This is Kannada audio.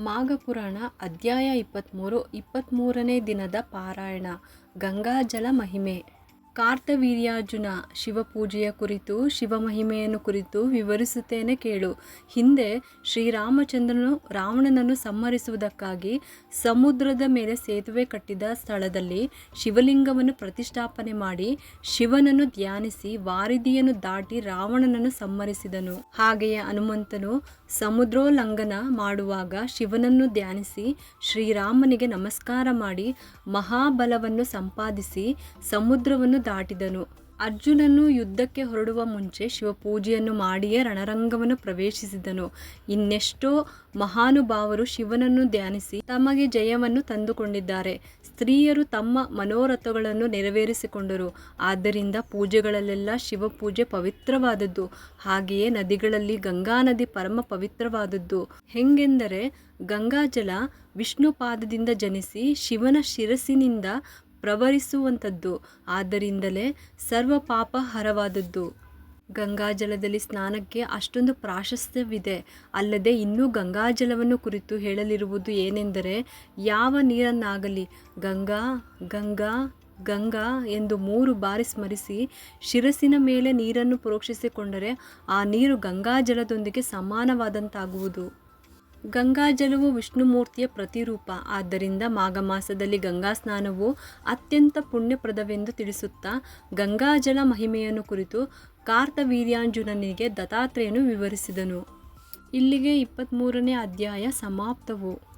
ಮಾಘಪುರಾಣ ಅಧ್ಯಾಯ ಇಪ್ಪತ್ತ್ಮೂರು ಇಪ್ಪತ್ತ್ಮೂರನೇ ದಿನದ ಪಾರಾಯಣ ಗಂಗಾಜಲ ಮಹಿಮೆ. ಕಾರ್ತವೀರ್ಯಾರ್ಜುನ ಶಿವಪೂಜೆಯ ಕುರಿತು, ಶಿವಮಹಿಮೆಯನ್ನು ಕುರಿತು ವಿವರಿಸುತ್ತೇನೆ ಕೇಳು. ಹಿಂದೆ ಶ್ರೀರಾಮಚಂದ್ರನು ರಾವಣನನ್ನು ಸಂಹರಿಸುವುದಕ್ಕಾಗಿ ಸಮುದ್ರದ ಮೇಲೆ ಸೇತುವೆ ಕಟ್ಟಿದ ಸ್ಥಳದಲ್ಲಿ ಶಿವಲಿಂಗವನ್ನು ಪ್ರತಿಷ್ಠಾಪನೆ ಮಾಡಿ ಶಿವನನ್ನು ಧ್ಯಾನಿಸಿ ವಾರಿದಿಯನ್ನು ದಾಟಿ ರಾವಣನನ್ನು ಸಂಹರಿಸಿದನು. ಹಾಗೆಯೇ ಹನುಮಂತನು ಸಮುದ್ರೋಲ್ಲಂಘನ ಮಾಡುವಾಗ ಶಿವನನ್ನು ಧ್ಯಾನಿಸಿ ಶ್ರೀರಾಮನಿಗೆ ನಮಸ್ಕಾರ ಮಾಡಿ ಮಹಾಬಲವನ್ನು ಸಂಪಾದಿಸಿ ಸಮುದ್ರವನ್ನು ದಾಟಿದನು. ಅರ್ಜುನನು ಯುದ್ಧಕ್ಕೆ ಹೊರಡುವ ಮುಂಚೆ ಶಿವಪೂಜೆಯನ್ನು ಮಾಡಿಯೇ ರಣರಂಗವನ್ನು ಪ್ರವೇಶಿಸಿದನು. ಇನ್ನೆಷ್ಟೋ ಮಹಾನುಭಾವರು ಶಿವನನ್ನು ಧ್ಯಾನಿಸಿ ತಮಗೆ ಜಯವನ್ನು ತಂದುಕೊಂಡಿದ್ದಾರೆ. ಸ್ತ್ರೀಯರು ತಮ್ಮ ಮನೋರಥಗಳನ್ನು ನೆರವೇರಿಸಿಕೊಂಡರು. ಆದ್ದರಿಂದ ಪೂಜೆಗಳಲ್ಲೆಲ್ಲ ಶಿವಪೂಜೆ ಪವಿತ್ರವಾದದ್ದು. ಹಾಗೆಯೇ ನದಿಗಳಲ್ಲಿ ಗಂಗಾ ನದಿ ಪರಮ ಪವಿತ್ರವಾದದ್ದು. ಹೆಂಗೆಂದರೆ ಗಂಗಾಜಲ ವಿಷ್ಣು ಪಾದದಿಂದ ಜನಿಸಿ ಶಿವನ ಶಿರಸ್ಸಿನಿಂದ ಪ್ರವರಿಸುವಂಥದ್ದು ಆದ್ದರಿಂದಲೇ ಸರ್ವ ಪಾಪ ಹರವಾದದ್ದು. ಗಂಗಾಜಲದಲ್ಲಿ ಸ್ನಾನಕ್ಕೆ ಅಷ್ಟೊಂದು ಪ್ರಾಶಸ್ತ್ಯವಿದೆ. ಅಲ್ಲದೆ ಇನ್ನೂ ಗಂಗಾಜಲವನ್ನು ಕುರಿತು ಹೇಳಲಿರುವುದು ಏನೆಂದರೆ, ಯಾವ ನೀರನ್ನಾಗಲಿ ಗಂಗಾ ಗಂಗಾ ಗಂಗಾ ಎಂದು ಮೂರು ಬಾರಿ ಸ್ಮರಿಸಿ ಶಿರಸಿನ ಮೇಲೆ ನೀರನ್ನು ಪ್ರೋಕ್ಷಿಸಿಕೊಂಡರೆ ಆ ನೀರು ಗಂಗಾಜಲದೊಂದಿಗೆ ಸಮಾನವಾದಂತಾಗುವುದು. ಗಂಗಾಜಲವು ವಿಷ್ಣುಮೂರ್ತಿಯ ಪ್ರತಿರೂಪ. ಆದ್ದರಿಂದ ಮಾಘಮಾಸದಲ್ಲಿ ಗಂಗಾ ಸ್ನಾನವು ಅತ್ಯಂತ ಪುಣ್ಯಪ್ರದವೆಂದು ತಿಳಿಸುತ್ತಾ ಗಂಗಾಜಲ ಮಹಿಮೆಯನ್ನು ಕುರಿತು ಕಾರ್ತವೀರ್ಯಾಂಜುನನಿಗೆ ದತ್ತಾತ್ರೇಯನು ವಿವರಿಸಿದನು. ಇಲ್ಲಿಗೆ ಇಪ್ಪತ್ತ್ಮೂರನೇ ಅಧ್ಯಾಯ ಸಮಾಪ್ತವು.